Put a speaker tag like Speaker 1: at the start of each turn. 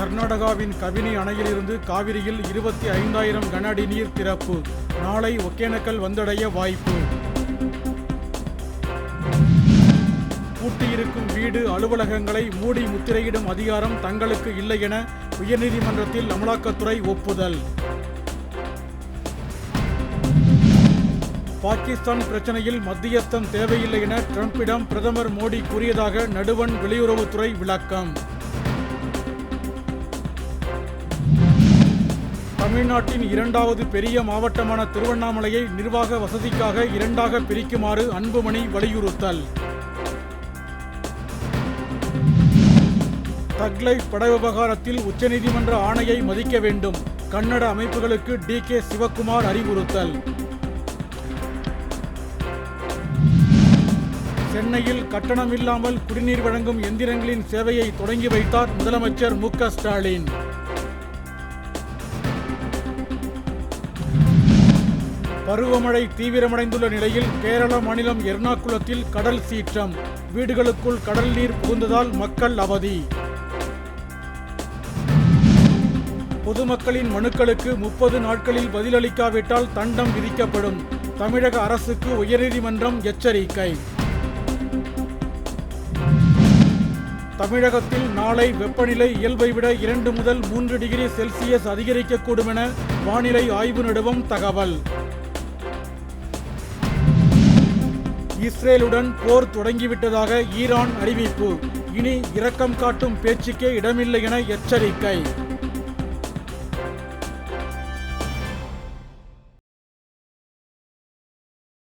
Speaker 1: கர்நாடகாவின் கபினி அணையிலிருந்து காவிரியில் இருபத்தி ஐந்தாயிரம் கன அடி நீர் திறப்பு. நாளை ஒகேனக்கல் வந்தடைய வாய்ப்பு. பூட்டியிருக்கும் வீடு அலுவலகங்களை மூடி முத்திரையிடும் அதிகாரம் தங்களுக்கு இல்லை என உயர்நீதிமன்றத்தில் அமலாக்கத்துறை ஒப்புதல். பாகிஸ்தான் பிரச்சனையில் மத்தியஸ்தம் தேவையில்லை என ட்ரம்பிடம் பிரதமர் மோடி கூறியதாக நடுவண் வெளியுறவுத்துறை விளக்கம். தமிழ்நாட்டின் இரண்டாவது பெரிய மாவட்டமான திருவண்ணாமலையை நிர்வாக வசதிக்காக இரண்டாக பிரிக்குமாறு அன்புமணி வலியுறுத்தல். தக்லைஃப் பட விவகாரத்தில் உச்சநீதிமன்ற ஆணையை மதிக்க வேண்டும். கன்னட அமைப்புகளுக்கு டி. கே. சிவக்குமார் அறிவுறுத்தல். சென்னையில் கட்டணமில்லாமல் குடிநீர் வழங்கும் எந்திரங்களின் சேவையை தொடங்கி வைத்தார் முதலமைச்சர் மு ஸ்டாலின். பருவமழை தீவிரமடைந்துள்ள நிலையில் கேரள மாநிலம் எர்ணாகுளத்தில் கடல் சீற்றம். வீடுகளுக்குள் கடல் நீர் புகுந்ததால் மக்கள் அவதி. பொதுமக்களின் மனுக்களுக்கு முப்பது நாட்களில் பதிலளிக்காவிட்டால் தண்டம் விதிக்கப்படும். தமிழக அரசுக்கு உயர்நீதிமன்றம் எச்சரிக்கை. தமிழகத்தில் நாளை வெப்பநிலை இயல்பை விட இரண்டு முதல் மூன்று டிகிரி செல்சியஸ் அதிகரிக்கக்கூடும் என வானிலை ஆய்வு நிறுவம் தகவல். இஸ்ரேலுடன் போர் தொடங்கிவிட்டதாக ஈரான் அறிவிப்பு. இனி இரக்கம் காட்டும் பேச்சுக்கே இடமில்லை என எச்சரிக்கை.